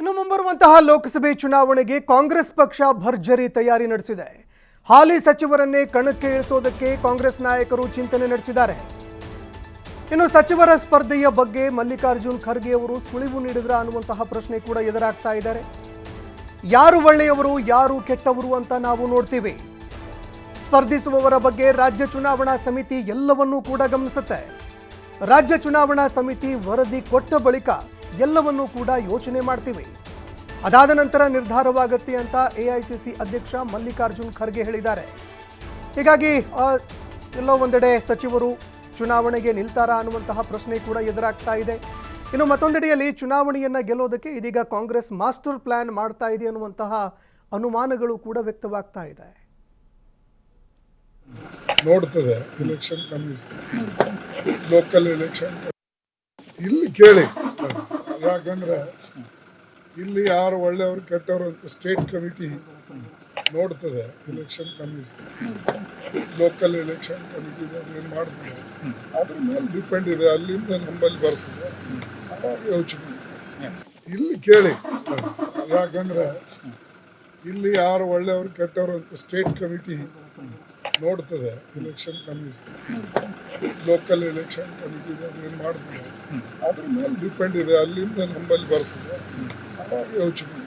ಇನ್ನು ಮುಂಬರುವಂತಹ ಲೋಕಸಭೆ ಚುನಾವಣೆಗೆ ಕಾಂಗ್ರೆಸ್ ಪಕ್ಷ ಭರ್ಜರಿ ತಯಾರಿ ನಡೆಸಿದೆ. ಹಾಲಿ ಸಚಿವರನ್ನೇ ಕಣಕ್ಕೆ ಇಳಿಸೋದಕ್ಕೆ ಕಾಂಗ್ರೆಸ್ ನಾಯಕರು ಚಿಂತನೆ ನಡೆಸಿದ್ದಾರೆ. ಇನ್ನು ಸಚಿವರ ಸ್ಪರ್ಧೆಯ ಬಗ್ಗೆ ಮಲ್ಲಿಕಾರ್ಜುನ್ ಖರ್ಗೆ ಅವರು ಸುಳಿವು ನೀಡಿದ್ರ ಅನ್ನುವಂತಹ ಪ್ರಶ್ನೆ ಕೂಡ ಎದುರಾಗ್ತಾ ಇದ್ದಾರೆ. ಯಾರು ಒಳ್ಳೆಯವರು, ಯಾರು ಕೆಟ್ಟವರು ಅಂತ ನಾವು ನೋಡ್ತೀವಿ. ಸ್ಪರ್ಧಿಸುವವರ ಬಗ್ಗೆ ರಾಜ್ಯ ಚುನಾವಣಾ ಸಮಿತಿ ಎಲ್ಲವನ್ನೂ ಕೂಡ ಗಮನಿಸುತ್ತೆ. ರಾಜ್ಯ ಚುನಾವಣಾ ಸಮಿತಿ ವರದಿ ಕೊಟ್ಟ ಬಳಿಕ ಎಲ್ಲವನ್ನೂ ಕೂಡ ಯೋಚನೆ ಮಾಡ್ತೀವಿ. ಅದಾದ ನಂತರ ನಿರ್ಧಾರವಾಗುತ್ತೆ ಅಂತ ಎಐಸಿಸಿ ಅಧ್ಯಕ್ಷ ಮಲ್ಲಿಕಾರ್ಜುನ್ ಖರ್ಗೆ ಹೇಳಿದ್ದಾರೆ. ಹೀಗಾಗಿ ಎಲ್ಲೋ ಒಂದೆಡೆ ಸಚಿವರು ಚುನಾವಣೆಗೆ ನಿಲ್ತಾರಾ ಅನ್ನುವಂತಹ ಪ್ರಶ್ನೆ ಕೂಡ ಎದುರಾಗ್ತಾ ಇದೆ. ಇನ್ನು ಮತ್ತೊಂದೆಡೆಯಲ್ಲಿ ಚುನಾವಣೆಯನ್ನ ಗೆಲ್ಲೋದಕ್ಕೆ ಇದೀಗ ಕಾಂಗ್ರೆಸ್ ಮಾಸ್ಟರ್ ಪ್ಲಾನ್ ಮಾಡ್ತಾ ಇದೆ ಅನ್ನುವಂತಹ ಅನುಮಾನಗಳು ಕೂಡ ವ್ಯಕ್ತವಾಗ್ತಾ ಇದೆ. ನೋಡ್ತದೆ ಕಮಿಷನ್ ಲೋಕಲ್ ಎಲೆಕ್ಷನ್ ಇಲ್ಲಿ ಕೇಳಿ. ಯಾಕಂದ್ರೆ ಇಲ್ಲಿ ಯಾರು ಒಳ್ಳೆಯವರು, ಕೆಟ್ಟವರು ಅಂತ state committee ನೋಡ್ತದೆ election commission local election committee ಏನು ಮಾಡ್ತದೆ ಅದ್ರ ಮೇಲೆ ಡಿಪೆಂಡ್ ಇದೆ, ಅಲ್ಲಿಂದ ನಂಬಲ್ಲಿ ಬರ್ತದೆ. ಅವಾಗ ಯೋಚನೆ ಇಲ್ಲಿ ಕೇಳಿ. ಯಾಕಂದ್ರೆ ಇಲ್ಲಿ ಯಾರು ಒಳ್ಳೆಯವರು, ಕೆಟ್ಟವರು ಅಂತ state committee ನೋಡ್ತದೆ election commission local election committee ಏನು ಮಾಡ್ತದೆ? ಅದ್ರ ಮೇಲೆ ಡಿಪೆಂಡ್ ಇದೆ ಅಲ್ಲಿಂದ ನಮ್ಮಲ್ಲಿ ಬರ್ತದೆ. ಅವಾಗ ಯೋಚನೆ